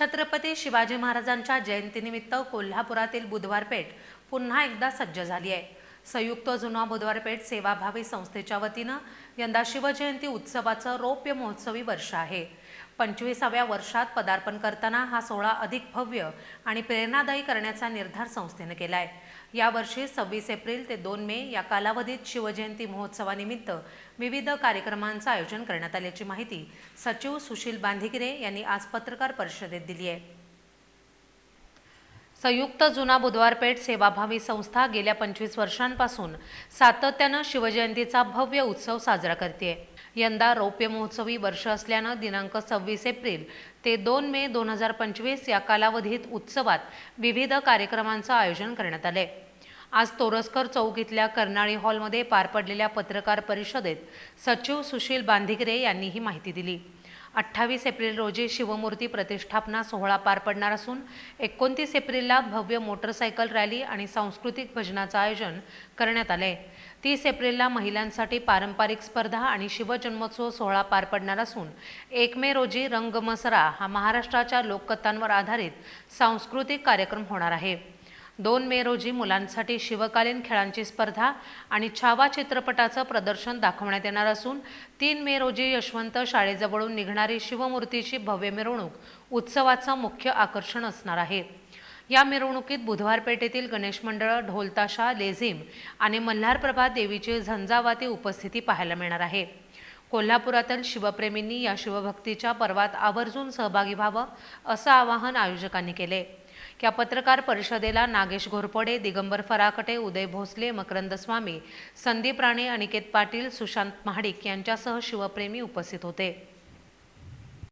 छत्रपती शिवाजी महाराजांच्या जयंतीनिमित्त कोल्हापुरातील बुधवार पेठ पुन्हा एकदा सज्ज झाली आहे. संयुक्त जुना बुधवारपेठ सेवाभावी संस्थेच्या वतीनं यंदा शिवजयंती उत्सवाचं रौप्य महोत्सवी वर्ष आहे. पंचवीसाव्या वर्षात पदार्पण करताना हा सोहळा अधिक भव्य आणि प्रेरणादायी करण्याचा निर्धार संस्थेनं केला आहे यावर्षी सव्वीस एप्रिल ते दोन मे या कालावधीत शिवजयंती महोत्सवानिमित्त विविध कार्यक्रमांचं आयोजन करण्यात आल्याची माहिती सचिव सुशील बांधिगिरे यांनी आज पत्रकार परिषदेत दिली आहे. संयुक्त जुना बुधवारपेठ सेवाभावी संस्था गेल्या पंचवीस वर्षांपासून सातत्यानं शिवजयंतीचा भव्य उत्सव साजरा करते यंदा रौप्य महोत्सवी वर्ष असल्यानं दिनांक सव्वीस एप्रिल ते दोन मे दोन हजार पंचवीस या कालावधीत उत्सवात विविध कार्यक्रमांचं आयोजन करण्यात आले आज तोरसकर चौक इथल्या कर्नाळी हॉलमध्ये पार पडलेल्या पत्रकार परिषदेत सचिव सुशील बांधिगरे यांनी ही माहिती दिली. अठ्ठावीस एप्रिल रोजी शिवमूर्ती प्रतिष्ठापना सोहळा पार पडणार असून एकोणतीस एप्रिलला भव्य मोटरसायकल रॅली आणि सांस्कृतिक भजनाचं आयोजन करण्यात आलंय. तीस एप्रिलला महिलांसाठी पारंपरिक स्पर्धा आणि शिवजन्मोत्सव सोहळा पार पडणार असून एक मे रोजी रंगमसरा हा महाराष्ट्राच्या लोककथांवर आधारित सांस्कृतिक कार्यक्रम होणार आहे. दोन मे रोजी मुलांसाठी शिवकालीन खेळांची स्पर्धा आणि छावा चित्रपटाचं प्रदर्शन दाखवण्यात येणार असून तीन मे रोजी यशवंत शाळेजवळून निघणारी शिवमूर्तीची भव्य मिरवणूक उत्सवाचं मुख्य आकर्षण असणार आहे. या मिरवणुकीत बुधवार पेठेतील गणेश मंडळ ढोलताशा लेझिम आणि मल्हारप्रभा देवीची झंझावाती उपस्थिती पाहायला मिळणार आहे. कोल्हापुरातील शिवप्रेमींनी या शिवभक्तीच्या पर्वात आवर्जून सहभागी व्हावं असं आवाहन आयोजकांनी केले. या पत्रकार परिषदेला नागेश घोरपडे दिगंबर फराकटे उदय भोसले मकरंद स्वामी संदीप राणे अनिकेत पाटील सुशांत महाडिक यांच्यासह शिवप्रेमी उपस्थित होते.